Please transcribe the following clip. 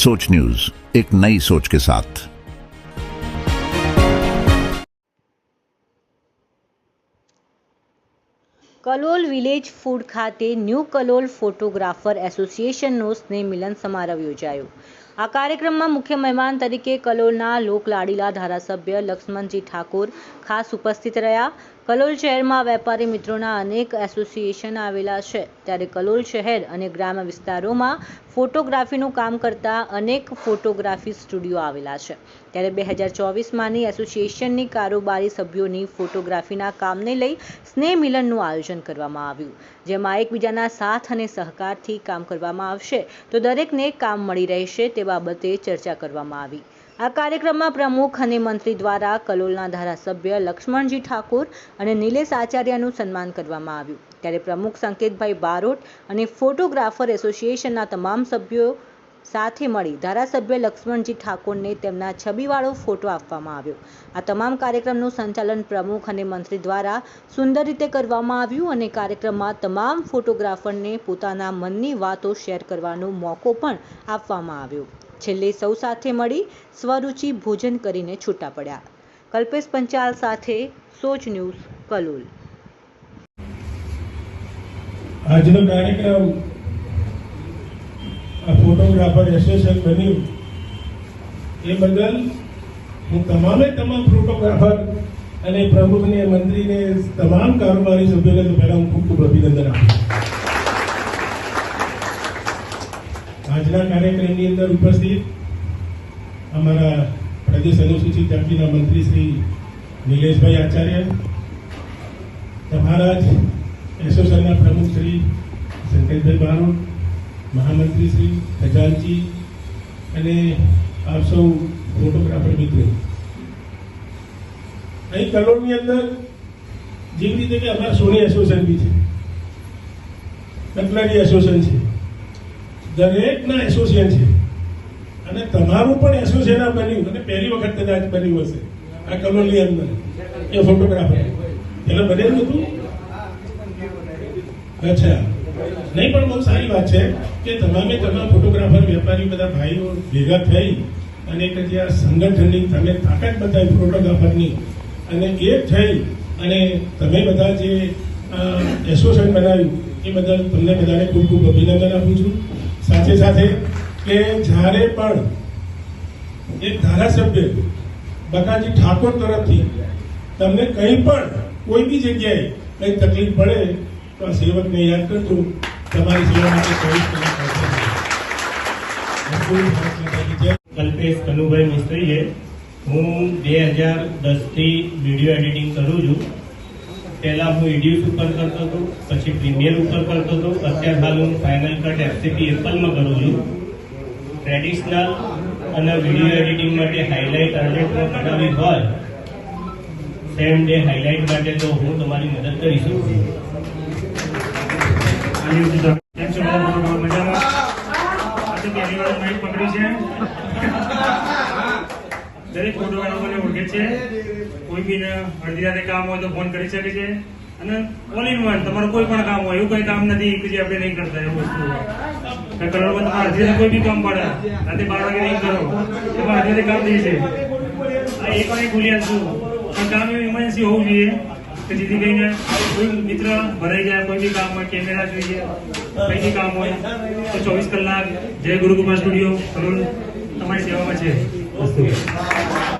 सोच न्यूज एक नई सोच के साथ કલોલ વિલેજ ફૂડ ખાતે ન્યૂ કલોલ ફોટોગ્રાફર એસોસિએશનનો સ્નેહ મિલન સમારોહ યોજાયો આ કાર્યક્રમમાં મુખ્ય મહેમાન તરીકે કલોલના લોકલાડીલા ધારાસભ્ય લક્ષ્મણજી ઠાકોર ખાસ ઉપસ્થિત રહ્યા. કલોલ શહેરમાં વેપારી મિત્રોના અનેક એસોસિએશન આવેલા છે. ત્યારે કલોલ શહેર અને ગ્રામ્ય વિસ્તારોમાં ફોટોગ્રાફીનું કામ કરતા અનેક ફોટોગ્રાફી સ્ટુડિયો આવેલા છે. ત્યારે બે હજાર ચોવીસમાંની એસોસિએશનની કારોબારી સભ્યોની ફોટોગ્રાફીના કામને લઈ સ્નેહ મિલનનું આયોજન કરવામાં આવ્યું. જેમાં એકબીજાના સાથ અને સહકારથી કામ કરવામાં આવશે. તો દરેકને કામ મળી રહેશે તે બાબતે ચર્ચા કરવામાં આવી. આ કાર્યક્રમમાં પ્રમુખ અને મંત્રી દ્વારા કલોલના ધારાસભ્ય લક્ષ્મણજી ઠાકોર અને નિલેશ આચાર્યનું સન્માન કરવામાં આવ્યું. ત્યારે પ્રમુખ સંકેતભાઈ બારોટ અને ફોટોગ્રાફર એસોસિએશનના તમામ સભ્યો સાથે મળી ધારાસભ્ય લક્ષ્મણજી ઠાકોરને તેમના છબીવાળો ફોટો આપવામાં આવ્યો. આ તમામ કાર્યક્રમનું સંચાલન પ્રમુખ અને મંત્રી દ્વારા સુંદર રીતે કરવામાં આવ્યું અને કાર્યક્રમમાં તમામ ફોટોગ્રાફરને પોતાના મનની વાતો શેર કરવાનો મોકો પણ આપવામાં આવ્યો. છેલ્લે સૌ સાથે મળી સ્વરૂચિ ભોજન કરીને છૂટા પડ્યા. કલ્પેશ પંચાલ સાથે સોચ ન્યૂઝ કલોલ. આજનો કાર્યક્રમ આ ફોટોગ્રાફર એસોસિએશન બન્યું એ બદલ હું તમામે તમામ ફોટોગ્રાફર અને પ્રમુખને, મંત્રીને, તમામ કારોબારી સભ્યોને તો પહેલા હું ખૂબ ખૂબ અભિનંદન આપું. આજના કાર્યક્રમની અંદર ઉપસ્થિત અમારા પ્રદેશ અનુસૂચિત જાતિના મંત્રી શ્રી નિલેશભાઈ આચાર્ય, તમારા જ એસોસિએશનના પ્રમુખ શ્રી સંકેતભાઈ બારોટ મહામંત્રી શ્રી ખજાનજી અને આપ સૌ ફોટોગ્રાફર મિત્રો. અહીં કલોલની અંદર જેવી રીતે કે અમારા સોની એસોસિએશન બી છે. કટલરી એસોસિએશન છે. દરેકના એસોસિએશન છે. અને તમારું પણ એસોસિએશન બન્યું અને પહેલી વખત કદાચ બન્યું હશે. આ કલોલની અંદર. એ ફોટોગ્રાફર. એટલે બનેલું હતું? અચ્છા. નહીં, પણ બહુ સારી વાત છે કે તમામે તમામ ફોટોગ્રાફર, વેપારી બધા ભાઈઓ ભેગા થઈ અને એક જે આ સંગઠનની તમે તાકાત બતાવી ફોટોગ્રાફરની અને એ થઈ અને તમે બધા જે એસોસિએશન બનાવ્યું, એ બદલ તમને બધાને ખૂબ ખૂબ અભિનંદન આપું છું. સાથે સાથે કે જ્યારે પણ એક ધારાસભ્ય બકાજી ઠાકોર તરફથી તમને કંઈ પણ કોઈ બી જગ્યાએ કંઈ તકલીફ પડે તો આ સેવકને યાદ કરજો, તમારી સેવા માટે ચોવીસ કલાક કલ્પેશ કનુભાઈ મિસ્ત્રી છે હું બે હજાર દસથી વીડિયો એડિટિંગ કરું છું. પહેલાં હું ઇડ્યુસ ઉપર કરતો હતો, પછી પ્રીમિયર ઉપર કરતો હતો. અત્યાર હાલ હું ફાઇનલ કટ એફસીપી એપલમાં કરું છું. ટ્રેડિશનલ અને વીડિયો એડિટિંગ માટે હાઇલાઇટ અર્જેન્ટમાં કઢાવી હોય સેમ ડે હાઇલાઇટ માટે તો હું તમારી મદદ કરી શકું છું. મજામાં આજે પહેલી વાર પકડી છે. દરેક ફોટોગ્રાફરને ઓળખે છે કોઈ બી અડધી કામ હોય તો ફોન કરી શકે છે અને ઓલ ઇન વન તમારું કોઈ પણ કામ હોય એવું કોઈ કામ નથી કે જે આપણે નહીં કરતા વસ્તુ કલરમાં તમારે કોઈ બી કામ પડે. રાતે બાર વાગે નહીં કરો. એમાં અડધી રાતે કામ થઈ છે. આ એક વાર ભૂલ્યા છું. પણ કામ એવું ઇમરજન્સી હોવું જોઈએ. કે જેથી કરીને કોઈ મિત્ર ભરાઈ જાય, કોઈ બી કામ હોય, કેમેરા જોઈએ, કઈ બી કામ હોય, તો ચોવીસ કલાક જય ગુરુકુમાર સ્ટુડિયો કરોડ તમારી સેવામાં છે.